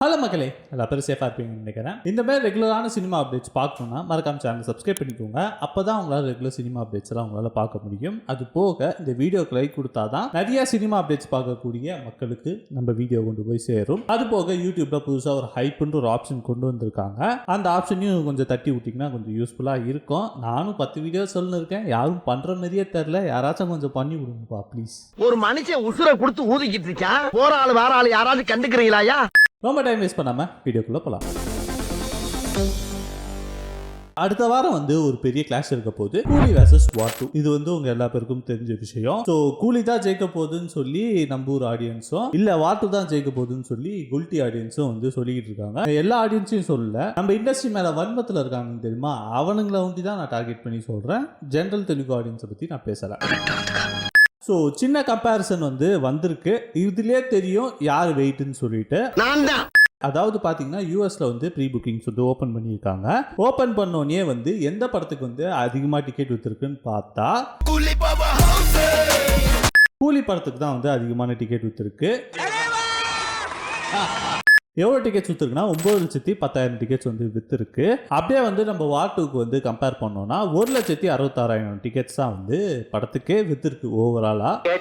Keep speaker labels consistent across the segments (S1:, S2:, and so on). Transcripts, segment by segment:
S1: Hello மக்களே நல்லா பேரும் சேஃபாக இருப்பீங்கன்னு நினைக்கிறேன். இந்த மாதிரி ரெகுலரான சினிமா அப்டேட்ஸ் பார்க்கணுன்னா மறக்காம சேனல் சப்ஸ்கிரைப் பண்ணிக்கோங்க. அப்போ தான் உங்களால் ரெகுலர் சினிமா அப்டேட்ஸ் எல்லாம் உங்களால் பார்க்க முடியும். அது போக இந்த வீடியோக்கு லைக் கொடுத்தா தான் நிறைய சினிமா அப்டேட்ஸ் பார்க்கக்கூடிய மக்களுக்கு நம்ம வீடியோ கொண்டு போய் சேரும். அது போக யூடியூப்ல புதுசாக ஒரு ஹைப்புன்ற ஒரு ஆப்ஷன் கொண்டு வந்திருக்காங்க. அந்த ஆப்ஷனையும் கொஞ்சம் தட்டி விட்டிங்கன்னா கொஞ்சம் யூஸ்ஃபுல்லாக இருக்கும். நானும் பத்து வீடியோ சொல்லிருக்கேன் யாரும் பண்ணுற மாதிரியே தெரில யாராச்சும் கொஞ்சம் பண்ணி விடுங்கப்பா ப்ளீஸ்
S2: ஒரு மனுஷன் உசுரை கொடுத்து ஊதிக்கிட்டு இருக்கான் போற ஆள் வேற ஆள் யாராவது கண்டுக்கிறீங்களா
S1: ரொம்ப டைம் வேஸ்ட் பண்ணாமல் வீடியோக்குள்ளே போகலாம் அடுத்த வாரம் வந்து ஒரு பெரிய கிளாஷ் இருக்க போகுது. கூலி வேர்சஸ் வார் டூ இது வந்து உங்க எல்லா பேருக்கும் தெரிஞ்ச விஷயம். ஸோ கூலி தான் ஜெயிக்க போகுதுன்னு சொல்லி நம்ம ஊர் ஆடியன்ஸும் இல்ல வார் டூ தான் ஜெயிக்க போகுதுன்னு சொல்லி குல்டி ஆடியன்ஸும் வந்து சொல்லிக்கிட்டு இருக்காங்க. எல்லா ஆடியன்ஸையும் சொல்லல. நம்ம இண்டஸ்ட்ரி மேல வன்மத்தில் இருக்காங்க தெரியுமா? அவனுங்களை ஒண்டி தான் நான் டார்கெட் பண்ணி சொல்றேன். ஜென்ரல் தெலுங்கு ஆடியன்ஸை பத்தி நான் பேசலை. ஸோ சின்ன கம்பேரிசன் வந்து வந்திருக்கு. இதுலயே தெரியும் யார் வெயிட்னு சொல்லிட்டு.
S2: நான் தான்
S1: அதாவது பார்த்தீங்கன்னா யூஎஸ்ல வந்து ப்ரீ புக்கிங்ஸ் வந்து ஓப்பன் பண்ணியிருக்காங்க. ஓப்பன் பண்ணோடனே வந்து எந்த படத்துக்கு வந்து அதிகமாக டிக்கெட் விற்றுருக்குன்னு பார்த்தா கூலி படத்துக்கு தான் வந்து அதிகமான டிக்கெட் விற்றுருக்கு எவ்வளோ டிக்கெட்ஸ் விற்றுருக்குன்னா ஒம்பது லட்சத்தி பத்தாயிரம் டிக்கெட்ஸ் வந்து விற்றுருக்கு அப்படியே வந்து நம்ம வாட்டுக்கு வந்து கம்பேர் பண்ணோம்னா ஒரு லட்சத்தி அறுபத்தாறாயிரம் டிக்கெட்ஸ் தான் வந்து படத்துக்கே விற்றுருக்கு ஓவராலாக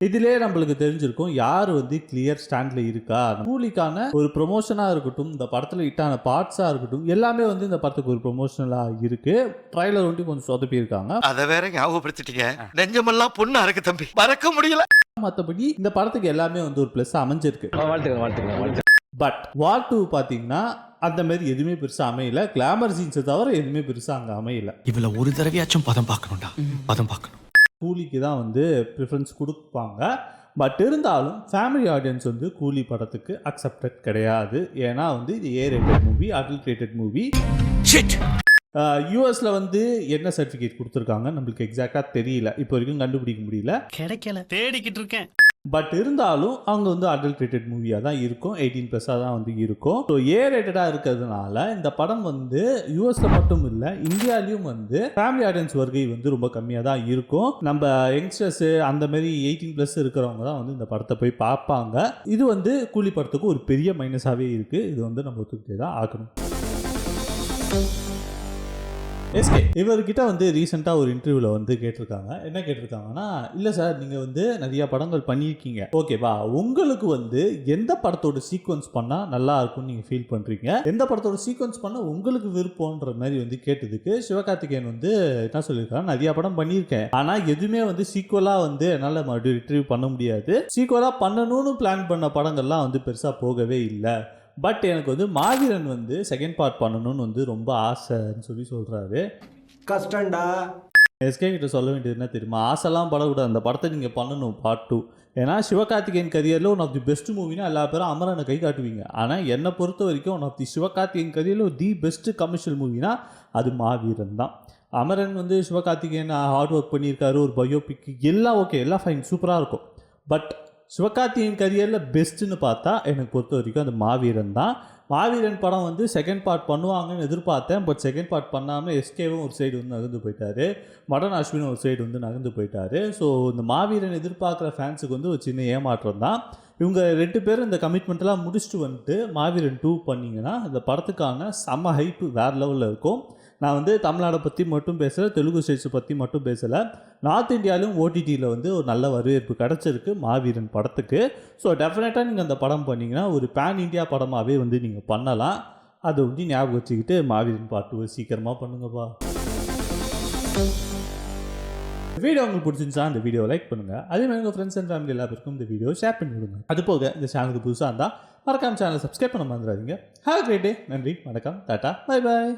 S1: இதிலே நம்மளுக்கு தெரிஞ்சிருக்கும் யார் வந்து கிளியர் ஸ்டாண்ட்ல இருக்கா? கூலிக்கான ஒரு ப்ரொமோஷனா இருக்கட்டும் இந்த படத்துல ஹிட்டான பார்ட்ஸா இருக்கட்டும் எல்லாமே வந்து இந்த படத்துக்கு ஒரு ப்ரொமோஷனலா இருக்கு. ட்ரைலர் வந்து கொஞ்சம் சொதப்பி இருக்காங்க
S3: அத வேற ஞாபகப்படுத்திட்டீங்க. நெஞ்சமெல்லாம் பொண்ணா இருக்கு தம்பி. மறக்க முடியல.
S1: மற்றபடி இந்த படத்துக்கு எல்லாமே வந்து ஒரு ப்ளஸ் அமைஞ்சிருக்கு.
S4: வாழ்த்துக்கள் வாழ்த்துக்கள் வாழ்த்துக்கள்.
S1: பட் வார் டூ பார்த்தீங்கன்னா அந்த மாதிரி எதுவுமே பெருசா அமையல. கிளாமர் சீன்ஸை தவிர எதுவுமே பெருசா அங்க அமையல.
S3: இவள ஒரு தடவையாச்சும் பதம் பார்க்கணும்டா. பதம் பார்க்கணும்.
S1: கூலிக்கு தான் வந்து ப்ரிஃபரன்ஸ் கொடுப்பாங்க. பட் இருந்தாலும் ஃபேமிலி ஆடியன்ஸ் வந்து கூலி படத்துக்கு அக்செப்டட் கிடையாது. ஏன்னா வந்து இது A rated movie adult rated movie
S3: shit
S1: யூஎஸ்ல வந்து என்ன சர்டிஃபிகேட் கொடுத்துருக்காங்க? நம்மளுக்கு எக்ஸாக்டாக தெரியல. இப்போ வரைக்கும் கண்டுபிடிக்க முடியல.
S4: கிடைக்கல. தேடிக்கிட்டு இருக்கேன்.
S1: பட் இருந்தாலும் அவங்க வந்து அடல்ட்ரேட்டட் மூவியாக தான் இருக்கும். எயிட்டீன் ப்ளஸ்ஸாக தான் வந்து இருக்கும். ஸோ ஏ ரேட்டடாக இருக்கிறதுனால இந்த படம் வந்து யூஎஸ்ல மட்டும் இல்லை இந்தியாலையும் வந்து ஃபேமிலி ஆடியன்ஸ் வருகை வந்து ரொம்ப கம்மியாக தான் இருக்கும். நம்ம யங்ஸ்டர்ஸ் அந்த மாதிரி எயிட்டீன் ப்ளஸ் இருக்கிறவங்க தான் வந்து இந்த படத்தை போய் பார்ப்பாங்க. இது வந்து கூலி படத்துக்கு ஒரு பெரிய மைனஸாகவே இருக்குது இது வந்து நம்ம ஒத்துக்கிட்டே தான் ஆகணும். எஸ்கே இவர்கிட்ட வந்து ரீசெண்டாக ஒரு இன்டர்வியூவில் வந்து கேட்டிருக்காங்க. என்ன கேட்டிருக்காங்கன்னா இல்லை சார் நீங்கள் வந்து நிறைய படங்கள் பண்ணியிருக்கீங்க. ஓகேவா உங்களுக்கு வந்து எந்த படத்தோட சீக்வன்ஸ் பண்ணால் நல்லா இருக்கும்னு நீங்கள் ஃபீல் பண்ணுறீங்க எந்த படத்தோட சீக்வன்ஸ் பண்ண உங்களுக்கு விருப்பம்ன்ற மாதிரி வந்து கேட்டதுக்கு சிவகார்த்திகேயன் வந்து என்ன சொல்லியிருக்காங்க நிறைய படம் பண்ணியிருக்கேன். ஆனால் எதுவுமே வந்து சீக்குவலாக வந்து என்னால் மறுபடியும் ரிட்ரீவ் பண்ண முடியாது. சீக்குவலாக பண்ணணும்னு பிளான் பண்ண படங்கள்லாம் வந்து பெருசாக போகவே இல்லை. பட் எனக்கு வந்து மாவீரன் வந்து செகண்ட் பார்ட் பண்ணணும்னு வந்து ரொம்ப ஆசைன்னு சொல்லி சொல்கிறாரு
S5: கஷ்டம்டா.
S1: எஸ்கே கிட்ட சொல்ல வேண்டியது என்ன தெரியுமா? ஆசைலாம் படக்கூடாது. அந்த படத்தை நீங்கள் பண்ணணும் பார்ட் டூ ஏன்னா சிவகார்த்திகேயன் கரியரில் ஒன் ஆஃப் தி பெஸ்ட் மூவினா எல்லா பேரும் அமரனை கை காட்டுவீங்க. ஆனால் என்னை பொறுத்த வரைக்கும் ஒன் ஆஃப் தி சிவகார்த்திகேயன் கரியரில் தி பெஸ்ட் கமர்ஷியல் மூவினா அது மாவீரன் தான். அமரன் வந்து சிவகார்த்திகேயன் ஹார்ட் ஒர்க் பண்ணியிருக்காரு ஒரு பயோபிக் எல்லாம் ஓகே எல்லாம் ஃபைன் சூப்பராக இருக்கும். பட் சிவகார்த்தியின் கரியரில் பெஸ்ட்டுன்னு பார்த்தா எனக்கு பொறுத்த வரைக்கும் அந்த மாவீரன் தான். மாவீரன் படம் வந்து செகண்ட் பார்ட் பண்ணுவாங்கன்னு எதிர்பார்த்தேன். பட் செகண்ட் பார்ட் பண்ணாமல் எஸ்கேவும் ஒரு சைடு வந்து நகர்ந்து போயிட்டாரு. மடன் அஸ்வினும் ஒரு சைடு வந்து நகர்ந்து போயிட்டாரு. ஸோ இந்த மாவீரன் எதிர்பார்க்குற ஃபேன்ஸுக்கு வந்து ஒரு சின்ன ஏமாற்றம் தான். இவங்க ரெண்டு பேரும் இந்த கமிட்மெண்ட்லாம் முடிச்சுட்டு வந்துட்டு மாவீரன் டூ பண்ணிங்கன்னா இந்த படத்துக்கான செம்ம ஹைப்பு வேறு லெவலில் இருக்கும். நான் வந்து தமிழ்நாடை பற்றி மட்டும் பேசலை தெலுங்கு ஸ்டேட்ஸை பற்றி மட்டும் பேசலை. நார்த் இந்தியாவிலும் ஓடிடியில் வந்து ஒரு நல்ல வரவேற்பு கிடச்சிருக்கு மாவீரன் படத்துக்கு. ஸோ டெஃபினட்டாக நீங்கள் அந்த படம் பண்ணிங்கன்னா ஒரு பேன் இந்தியா படமாகவே வந்து நீங்கள் பண்ணலாம். அதை வந்து ஞாபகம் வச்சுக்கிட்டு மாவீரன் பாட்டு சீக்கிரமாக பண்ணுங்கப்பா. வீடியோ உங்களுக்கு பிடிச்சிருந்துச்சா அந்த வீடியோ லைக் பண்ணுங்கள் அதே மாதிரி உங்கள் ஃப்ரெண்ட்ஸ் அண்ட் ஃபேமிலி எல்லாருக்கும் இந்த வீடியோ ஷேர் பண்ணி விடுங்க. அது போக இந்த சேனலுக்கு புதுசாக இருந்தால் மறக்காம சேனலை சப்ஸ்கிரைப் பண்ண மறந்துடாதீங்க. ஹாவ் கிரேட் டே நன்றி. வணக்கம். Tata bye bye